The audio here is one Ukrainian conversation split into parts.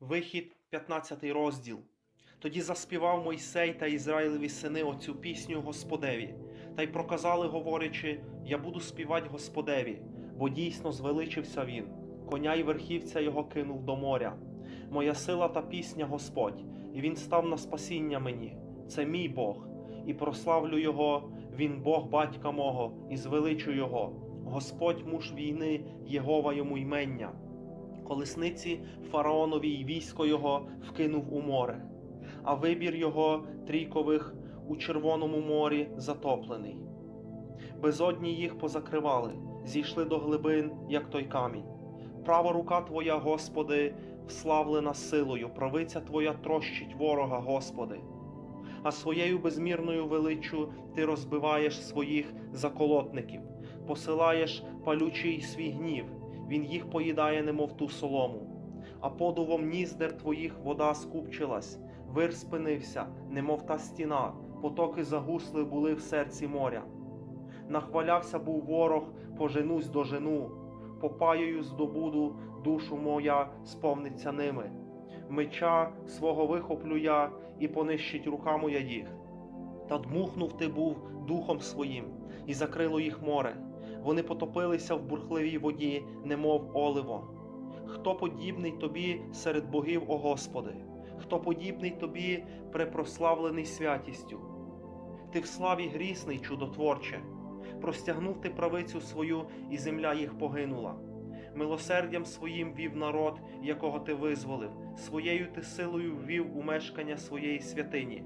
Вихід, 15 розділ. Тоді заспівав Мойсей та Ізраїлеві сини оцю пісню Господеві, та й проказали, говорячи: Я буду співати Господеві, бо дійсно звеличився він, коня й верхівця його кинув до моря. Моя сила та пісня Господь, і він став на спасіння мені. Це мій Бог, і прославлю Його, він Бог батька мого, і звеличу Його. Господь муж війни, Єгова йому ймення колесниці фараонові й військо його вкинув у море, а вибір його трійкових у Червоному морі затоплений. Безодні їх позакривали, зійшли до глибин, як той камінь. Права рука Твоя, Господи, вславлена силою, правиця Твоя трощить ворога, Господи. А своєю безмірною величчю Ти розбиваєш своїх заколотників, посилаєш палючий свій гнів, він їх поїдає, немов ту солому. А подувом ніздер твоїх вода скупчилась, вир спинився, немов та стіна, потоки загусли були в серці моря. Нахвалявся був ворог, поженусь до жену, попаюю здобуду, душу моя сповниться ними. Меча свого вихоплю я і понищить рука моя їх. Та дмухнув ти був духом своїм, і закрило їх море. Вони потопилися в бурхливій воді, немов оливо. Хто подібний тобі серед богів, о Господи, хто подібний тобі препрославлений святістю? Ти в славі грісний, чудотворче, простягнув ти правицю свою, і земля їх погинула. Милосердям своїм вів народ, якого ти визволив, своєю ти силою ввів у мешкання своєї святині.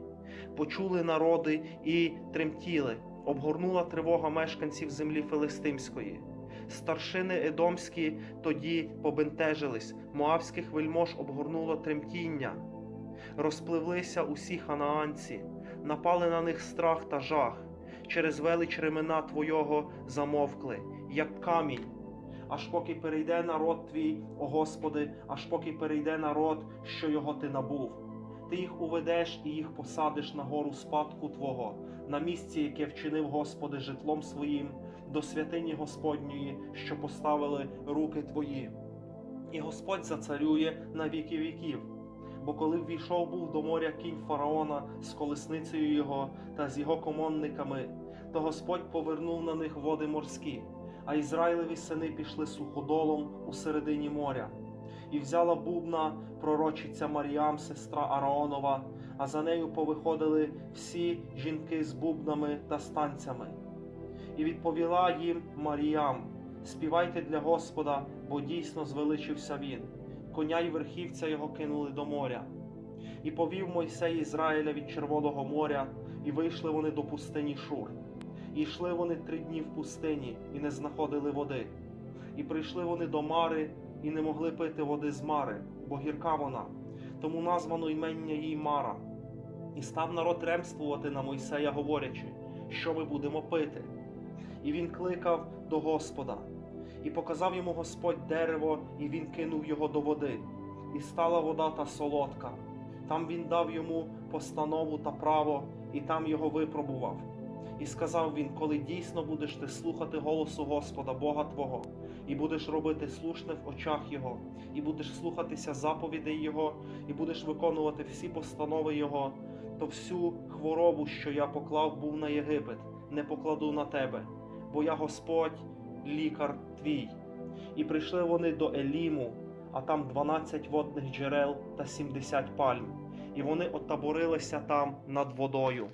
Почули народи і тремтіли, обгорнула тривога мешканців землі Филистимської. Старшини Едомські тоді побентежились, моавських вельмож обгорнуло тремтіння. Розпливлися усі ханаанці, напали на них страх та жах, через велич ремена Твого замовкли, як камінь. Аж поки перейде народ твій, о Господи, аж поки перейде народ, що його ти набув. Ти їх уведеш і їх посадиш на гору спадку Твого, на місці, яке вчинив Господи житлом своїм, до святині Господньої, що поставили руки Твої. І Господь зацарює на віки віків. Бо коли ввійшов був до моря кінь фараона з колесницею його та з його комонниками, то Господь повернув на них води морські, а Ізраїлеві сини пішли суходолом у середині моря. І взяла бубна пророчиця Маріам, сестра Араонова, а за нею повиходили всі жінки з бубнами та станцями. І відповіла їм Маріям: Співайте для Господа, бо дійсно звеличився він. Коня й верхівця його кинули до моря. І повів Мойсей Ізраїля від Червоного моря, і вийшли вони до пустині Шур. І йшли вони три дні в пустині, і не знаходили води. І прийшли вони до Мари, і не могли пити води з Мари, бо гірка вона, тому названо ймення їй Мара. І став народ ремствувати на Мойсея, говорячи, що ми будемо пити. І він кликав до Господа, і показав йому Господь дерево, і він кинув його до води, і стала вода та солодка. Там він дав йому постанову та право, і там його випробував. І сказав він: коли дійсно будеш ти слухати голосу Господа, Бога Твого, і будеш робити слушне в очах Його, і будеш слухатися заповідей Його, і будеш виконувати всі постанови Його, то всю хворобу, що я поклав був на Єгипет, не покладу на тебе, бо я Господь, лікар твій. І прийшли вони до Еліму, а там дванадцять водних джерел та сімдесят пальм, і вони отаборилися там над водою.